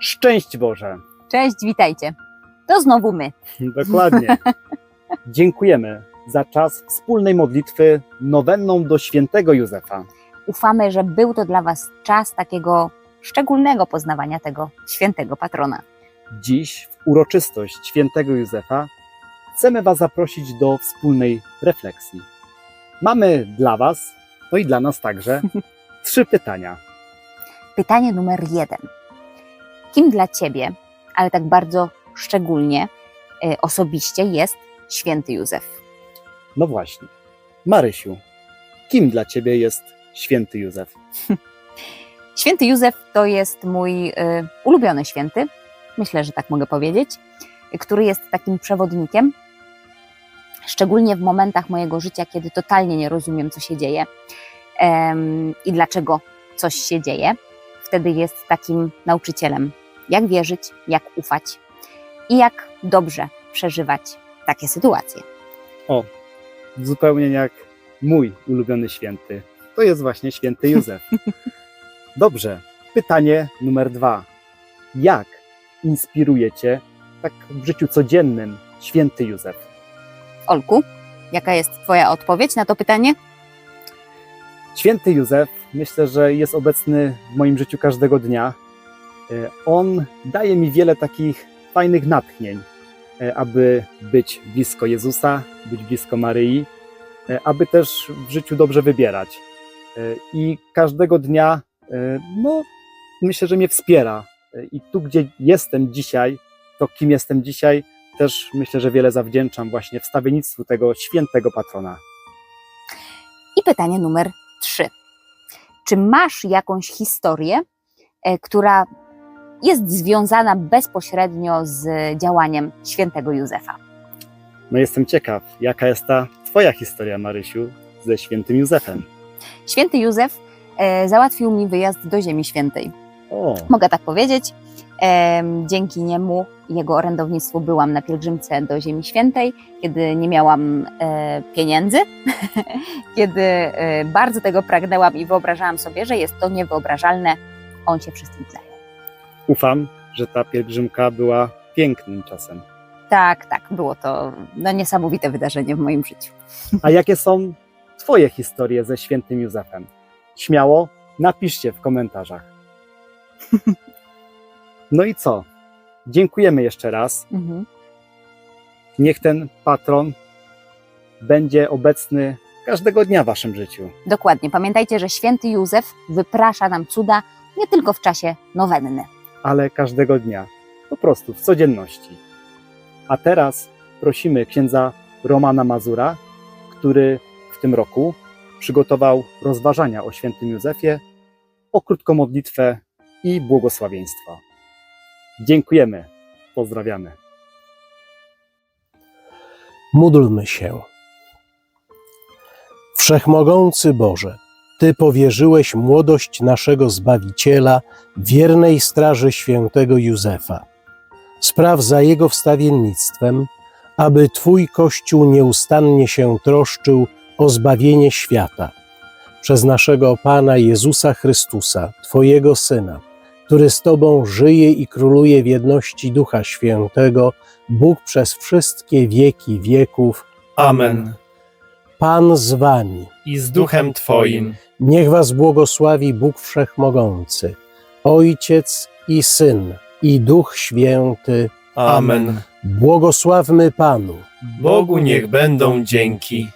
Szczęść Boże! Cześć, witajcie. To znowu my. Dokładnie. Dziękujemy za czas wspólnej modlitwy nowenną do świętego Józefa. Ufamy, że był to dla Was czas takiego szczególnego poznawania tego świętego patrona. Dziś w uroczystość świętego Józefa chcemy Was zaprosić do wspólnej refleksji. Mamy dla Was, no i dla nas także, trzy pytania. Pytanie numer jeden. Kim dla Ciebie, ale tak bardzo szczególnie, e, osobiście jest święty Józef? No właśnie. Marysiu, kim dla Ciebie jest święty Józef? Święty Józef to jest mój y, ulubiony święty, myślę, że tak mogę powiedzieć, y, który jest takim przewodnikiem, szczególnie w momentach mojego życia, kiedy totalnie nie rozumiem, co się dzieje i dlaczego coś się dzieje. Wtedy jest takim nauczycielem, jak wierzyć, jak ufać i jak dobrze przeżywać takie sytuacje. O, zupełnie jak mój ulubiony święty. To jest właśnie święty Józef. Dobrze. Pytanie numer dwa. Jak inspiruje Cię tak w życiu codziennym święty Józef? Olku, jaka jest Twoja odpowiedź na to pytanie? Święty Józef myślę, że jest obecny w moim życiu każdego dnia. E, On daje mi wiele takich fajnych natchnień, e, aby być blisko Jezusa, być blisko Maryi, e, aby też w życiu dobrze wybierać. I każdego dnia, no, myślę, że mnie wspiera. I tu, gdzie jestem dzisiaj, to kim jestem dzisiaj, też myślę, że wiele zawdzięczam właśnie wstawiennictwu tego świętego patrona. I pytanie numer trzy. Czy masz jakąś historię, która jest związana bezpośrednio z działaniem świętego Józefa? No jestem ciekaw, jaka jest ta Twoja historia, Marysiu, ze świętym Józefem. Święty Józef e, załatwił mi wyjazd do Ziemi Świętej. O, Mogę tak powiedzieć. Em, Dzięki niemu, jego orędownictwu, byłam na pielgrzymce do Ziemi Świętej, kiedy nie miałam e, pieniędzy, kiedy e, bardzo tego pragnęłam i wyobrażałam sobie, że jest to niewyobrażalne. On się wszystkim zajął. Ufam, że ta pielgrzymka była pięknym czasem. Tak, tak, było to no, niesamowite wydarzenie w moim życiu. A jakie są Twoje historie ze świętym Józefem? Śmiało napiszcie w komentarzach. No i co? Dziękujemy jeszcze raz. Mhm. Niech ten patron będzie obecny każdego dnia w Waszym życiu. Dokładnie. Pamiętajcie, że święty Józef wyprasza nam cuda nie tylko w czasie nowenny. Ale każdego dnia, po prostu w codzienności. A teraz prosimy księdza Romana Mazura, który w tym roku przygotował rozważania o świętym Józefie, o krótką modlitwę i błogosławieństwo. Dziękujemy, pozdrawiamy. Módlmy się. Wszechmogący Boże, Ty powierzyłeś młodość naszego Zbawiciela wiernej straży świętego Józefa. Spraw za jego wstawiennictwem, aby Twój Kościół nieustannie się troszczył o zbawienie świata. Przez naszego Pana Jezusa Chrystusa, Twojego Syna, który z Tobą żyje i króluje w jedności Ducha Świętego, Bóg przez wszystkie wieki wieków. Amen. Pan z Wami. I z duchem Twoim. Niech Was błogosławi Bóg Wszechmogący, Ojciec i Syn i Duch Święty. Amen. Błogosławmy Panu. Bogu niech będą dzięki.